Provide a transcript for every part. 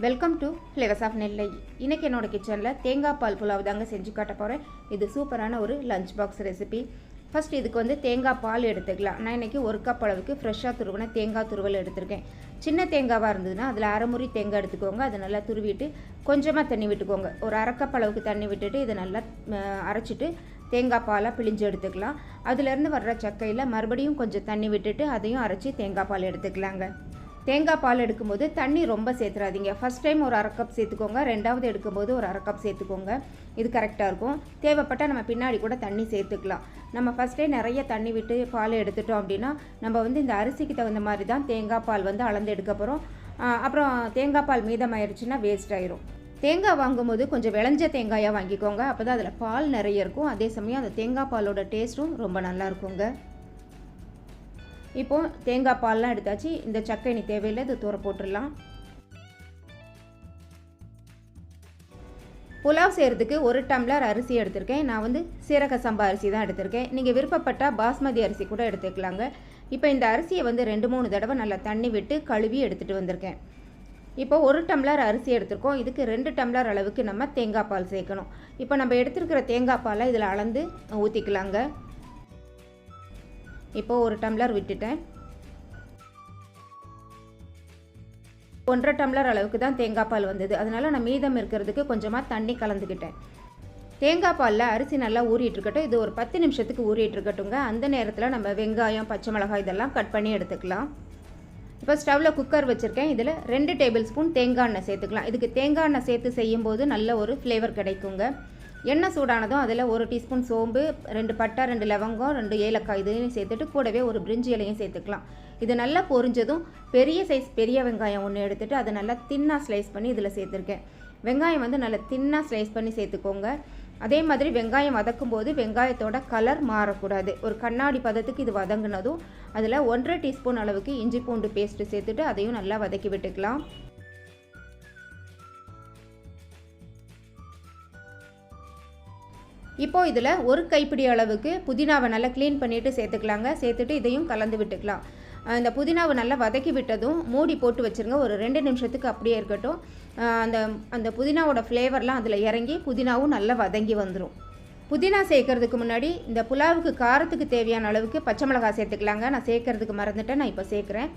Welcome to flavours of Nellai இன்றைக்கி என்னோட கிச்சனில் தேங்காய் பால் புலாவ் தாங்க செஞ்சு காட்ட போகிறேன் இது சூப்பரான ஒரு லஞ்ச் பாக்ஸ் ரெசிபி ஃபஸ்ட் இதுக்கு வந்து தேங்காய் பால் எடுத்துக்கலாம். நான் இன்றைக்கி ஒரு கப் அளவுக்கு ஃப்ரெஷ்ஷாக துருவின தேங்காய் துருவல் எடுத்திருக்கேன். சின்ன தேங்காவாக இருந்ததுன்னா அதில் அரைமுறி தேங்காய் எடுத்துக்கோங்க. அதை நல்லா துருவிட்டு கொஞ்சமாக தண்ணி விட்டுக்கோங்க. ஒரு அரைக்கப் அளவுக்கு தண்ணி விட்டுட்டு இதை நல்லா அரைச்சிட்டு தேங்காய் பாலாக பிழிஞ்சு எடுத்துக்கலாம். அதுலேருந்து வர்ற சக்கையில் மறுபடியும் கொஞ்சம் தண்ணி விட்டுட்டு அதையும் அரைச்சி தேங்காய் பால் எடுத்துக்கலாங்க. தேங்காய் பால் எடுக்கும்போது தண்ணி ரொம்ப சேர்த்துறாதீங்க. ஃபஸ்ட் டைம் ஒரு அரை கப் சேர்த்துக்கோங்க. ரெண்டாவது எடுக்கும்போது ஒரு அரை கப் சேர்த்துக்கோங்க. இது கரெக்டாக இருக்கும். தேவைப்பட்டால் நம்ம பின்னாடி கூட தண்ணி சேர்த்துக்கலாம். நம்ம ஃபஸ்ட்டே நிறைய தண்ணி விட்டு பால் எடுத்துட்டோம் அப்படின்னா நம்ம வந்து இந்த அரிசிக்கு தகுந்த மாதிரி தான் தேங்காய் பால் வந்து அளந்து எடுக்க போகிறோம் அப்புறம் தேங்காய் பால் மீதமாயிருச்சுன்னா வேஸ்ட் ஆயிரும். தேங்காய் வாங்கும்போது கொஞ்சம் விளைஞ்ச தேங்காயாக வாங்கிக்கோங்க. அப்போ தான் அதில் பால் நிறைய இருக்கும். அதே சமயம் அந்த தேங்காய் பாலோட டேஸ்ட்டும் ரொம்ப நல்லா இருக்குங்க. இப்போது தேங்காய் பால்லாம் எடுத்தாச்சு. இந்த சக்கை இனி தேவையில்லை இது தூர போட்டுடலாம். புலாவ் செய்கிறதுக்கு ஒரு டம்ளர் அரிசி எடுத்திருக்கேன். நான் வந்து சீரக சம்பா அரிசி தான் எடுத்திருக்கேன். நீங்கள் விருப்பப்பட்டால் பாஸ்மதி அரிசி கூட எடுத்துக்கலாங்க. இப்போ இந்த அரிசியை வந்து ரெண்டு மூணு தடவை நல்லா தண்ணி விட்டு கழுவி எடுத்துகிட்டு வந்திருக்கேன். இப்போ ஒரு டம்ளர் அரிசி எடுத்திருக்கோம். இதுக்கு ரெண்டு டம்ளர் அளவுக்கு நம்ம தேங்காய் பால் சேர்க்கணும். இப்போ நம்ம எடுத்துருக்கிற தேங்காய் பாலை இதில் அளந்து ஊற்றிக்கலாங்க இப்போ ஒரு டம்ளர் விட்டுட்டேன். ஒன்றரை டம்ளர் அளவுக்கு தான் தேங்காய் பால் வந்தது. அதனால் நான் மீதம் இருக்கிறதுக்கு கொஞ்சமாக தண்ணி கலந்துக்கிட்டேன். தேங்காய் பாலில் அரிசி நல்லா ஊறிட்டுருக்கட்டும் இது ஒரு பத்து நிமிஷத்துக்கு ஊறிட்டுருக்கட்டுங்க அந்த நேரத்தில் நம்ம வெங்காயம் பச்சை மிளகாய் இதெல்லாம் கட் பண்ணி எடுத்துக்கலாம். இப்போ ஸ்டவ்வில் குக்கர் வச்சுருக்கேன். இதில் ரெண்டு டேபிள் ஸ்பூன் தேங்காய் எண்ணெய் சேர்த்துக்கலாம். இதுக்கு தேங்காய் எண்ணெய் சேர்த்து செய்யும்போது நல்ல ஒரு ஃப்ளேவர் கிடைக்குங்க. எண்ணெய் சூடானதும் அதில் ஒரு டீஸ்பூன் சோம்பு ரெண்டு பட்டை ரெண்டு லவங்கம் ரெண்டு ஏலக்காய் இதையும் சேர்த்துட்டு கூடவே ஒரு பிரிஞ்சி இலையும் சேர்த்துக்கலாம். இது நல்லா பொரிஞ்சதும் பெரிய சைஸ் பெரிய வெங்காயம் ஒன்று எடுத்துகிட்டு அதை நல்லா தின்னாக ஸ்லைஸ் பண்ணி இதில் சேர்த்துருக்கேன். வெங்காயம் வந்து நல்லா தின்னாக ஸ்லைஸ் பண்ணி சேர்த்துக்கோங்க. அதே மாதிரி வெங்காயம் வதக்கும் போது வெங்காயத்தோட கலர் மாறக்கூடாது. ஒரு கண்ணாடி பதத்துக்கு இது வதங்கினதும் அதில் ஒன்றரை டீஸ்பூன் அளவுக்கு இஞ்சி பூண்டு பேஸ்ட்டு சேர்த்துட்டு அதையும் நல்லா வதக்கி விட்டுக்கலாம். இப்போ இதில் ஒரு கைப்பிடி அளவுக்கு புதினாவை நல்லா க்ளீன் பண்ணிவிட்டு சேர்த்துக்கலாங்க. சேர்த்துட்டு இதையும் கலந்து விட்டுக்கலாம். இந்த புதினாவை நல்லா வதக்கி விட்டதும் மூடி போட்டு வச்சுருங்க. ஒரு ரெண்டு நிமிஷத்துக்கு அப்படியே இருக்கட்டும். அந்த அந்த புதினாவோட ஃப்ளேவர்லாம் அதில் இறங்கி புதினாவும் நல்லா வதங்கி வந்துடும் புதினா சேர்க்கறதுக்கு முன்னாடி இந்த புலாவுக்கு காரத்துக்கு தேவையான அளவுக்கு பச்சை மிளகாய் சேர்த்துக்கலாங்க. நான் சேர்க்கறதுக்கு மறந்துட்டேன். நான் இப்போ சேர்க்குறேன்.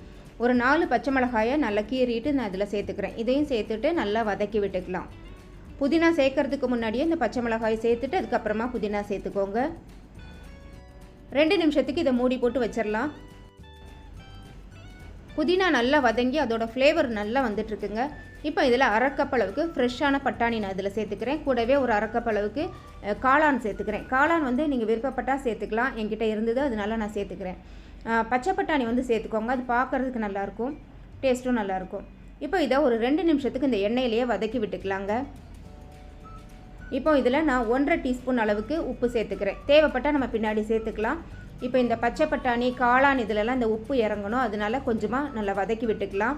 ஒரு நாலு பச்சை மிளகாயை நல்லா கீறிட்டு நான் இதில் சேர்த்துக்கிறேன். இதையும் சேர்த்துட்டு நல்லா வதக்கி விட்டுக்கலாம். புதினா சேர்க்கறதுக்கு முன்னாடியே இந்த பச்சை மிளகாயை சேர்த்துட்டு அதுக்கப்புறமா புதினா சேர்த்துக்கோங்க. ரெண்டு நிமிஷத்துக்கு இதை மூடி போட்டு வச்சிடலாம். புதினா நல்லா வதங்கி அதோட ஃப்ளேவர் நல்லா வந்துட்டுருக்குங்க. இப்போ இதில் அரைக்கப் அளவுக்கு ஃப்ரெஷ்ஷான பட்டாணி நான் இதில் சேர்த்துக்கிறேன். கூடவே ஒரு அரைக்கப் அளவுக்கு காளான் சேர்த்துக்கிறேன். காளான் வந்து நீங்கள் விருப்பப்பட்டால் சேர்த்துக்கலாம். என்கிட்ட இருந்தது அதனால நான் சேர்த்துக்கிறேன். பச்சை பட்டாணி வந்து சேர்த்துக்கோங்க. அது பார்க்குறதுக்கு நல்லாயிருக்கும். டேஸ்ட்டும் நல்லாயிருக்கும். இப்போ இதை ஒரு ரெண்டு நிமிஷத்துக்கு இந்த எண்ணெயிலேயே வதக்கி விட்டுக்கலாங்க. இப்போ இதில் நான் ஒன்றரை டீஸ்பூன் அளவுக்கு உப்பு சேர்த்துக்கிறேன். தேவைப்பட்டால் நம்ம பின்னாடி சேர்த்துக்கலாம். இப்போ இந்த பச்சை பட்டாணி காளான் இதிலெல்லாம் இந்த உப்பு இறங்கணும். அதனால கொஞ்சமாக நல்லா வதக்கி விட்டுக்கலாம்.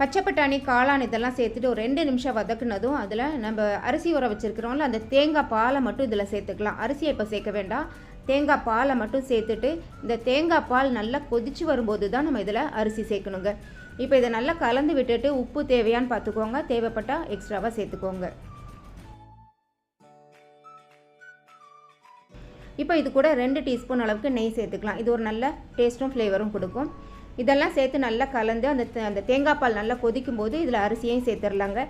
பச்சை பட்டாணி காளான் இதெல்லாம் சேர்த்துட்டு ஒரு ரெண்டு நிமிஷம் வதக்குனதும் அதில் நம்ம அரிசி ஊற வச்சுருக்கிறோம்ல அந்த தேங்காய் பாலை மட்டும் இதில் சேர்த்துக்கலாம். அரிசியை இப்போ சேர்க்க வேண்டாம். தேங்காய் பாலை மட்டும் சேர்த்துட்டு இந்த தேங்காய் பால் நல்லா கொதிச்சு வரும்போது தான் நம்ம இதில் அரிசி சேர்க்கணுங்க. இப்போ இதை நல்லா கலந்து விட்டுட்டு உப்பு தேவையான்னு பார்த்துக்கோங்க. தேவைப்பட்டால் எக்ஸ்ட்ராவாக சேர்த்துக்கோங்க. இப்போ இது கூட ரெண்டு டீஸ்பூன் அளவுக்கு நெய் சேர்த்துக்கலாம். இது ஒரு நல்ல டேஸ்ட்டும் ஃப்ளேவரும் கொடுக்கும். இதெல்லாம் சேர்த்து நல்லா கலந்து அந்த தே- அந்த தேங்காய் பால் நல்லா கொதிக்கும் போது இதில் அரிசியையும் சேர்த்துடலாங்க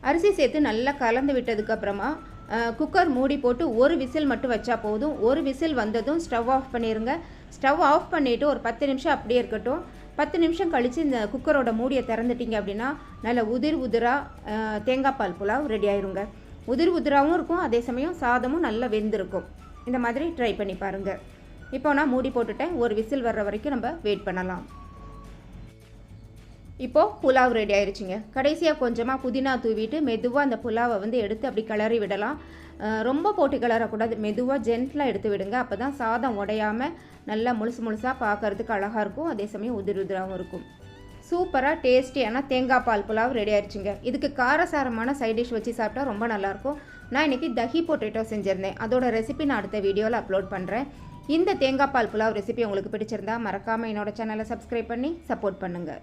அரிசி சேர்த்து நல்லா கலந்து விட்டதுக்கப்புறமா குக்கர் மூடி போட்டு ஒரு விசில் மட்டும் வச்சா போதும். ஒரு விசில் வந்ததும் ஸ்டவ் ஆஃப் பண்ணிடுங்க ஸ்டவ் ஆஃப் பண்ணிவிட்டு ஒரு பத்து நிமிஷம் அப்படியே இருக்கட்டும். பத்து நிமிஷம் கழித்து இந்த குக்கரோட மூடியை திறந்துட்டீங்க அப்படின்னா நல்ல உதிர் உதிராக தேங்காய் பால் புலாவ் ரெடி ஆயிருங்க. உதிர் உதிராகவும் இருக்கும். அதே சமயம் சாதமும் நல்லா வெந்திருக்கும். இந்த மாதிரி ட்ரை பண்ணி பாருங்கள் இப்போ நான் மூடி போட்டுட்டேன். ஒரு விசில் வர்ற வரைக்கும் நம்ம வெயிட் பண்ணலாம். இப்போது புலாவ் ரெடி ஆயிடுச்சுங்க கடைசியாக கொஞ்சமாக புதினா தூவிட்டு மெதுவாக அந்த புலாவை வந்து எடுத்து அப்படி கிளறி விடலாம். ரொம்ப போட்டு கிளறக்கூடாது. மெதுவாக ஜென்ட்லாக எடுத்து விடுங்க. அப்போ தான் சாதம் உடையாமல் நல்லா முழுசு முழுசாக பார்க்கறதுக்கு அழகாக இருக்கும். அதே சமயம் உதிர் உதிராகவும் இருக்கும். சூப்பராக டேஸ்டியான தேங்காய் பால் புலாவ் ரெடி ஆயிடுச்சுங்க இதுக்கு காரசாரமான சைட் டிஷ் வச்சு சாப்பிட்டா ரொம்ப நல்லாயிருக்கும் நான் இன்றைக்கி தஹி பொட்டேட்டோ செஞ்சுருந்தேன். அதோட ரெசிபி நான் அடுத்த வீடியோவில் அப்லோட் பண்ணுறேன் இந்த தேங்காய் பால் புலாவ் ரெசிபி உங்களுக்கு பிடிச்சிருந்தா மறக்காமல் என்னோட சேனலை சப்ஸ்கிரைப் பண்ணி சப்போர்ட் பண்ணுங்கள்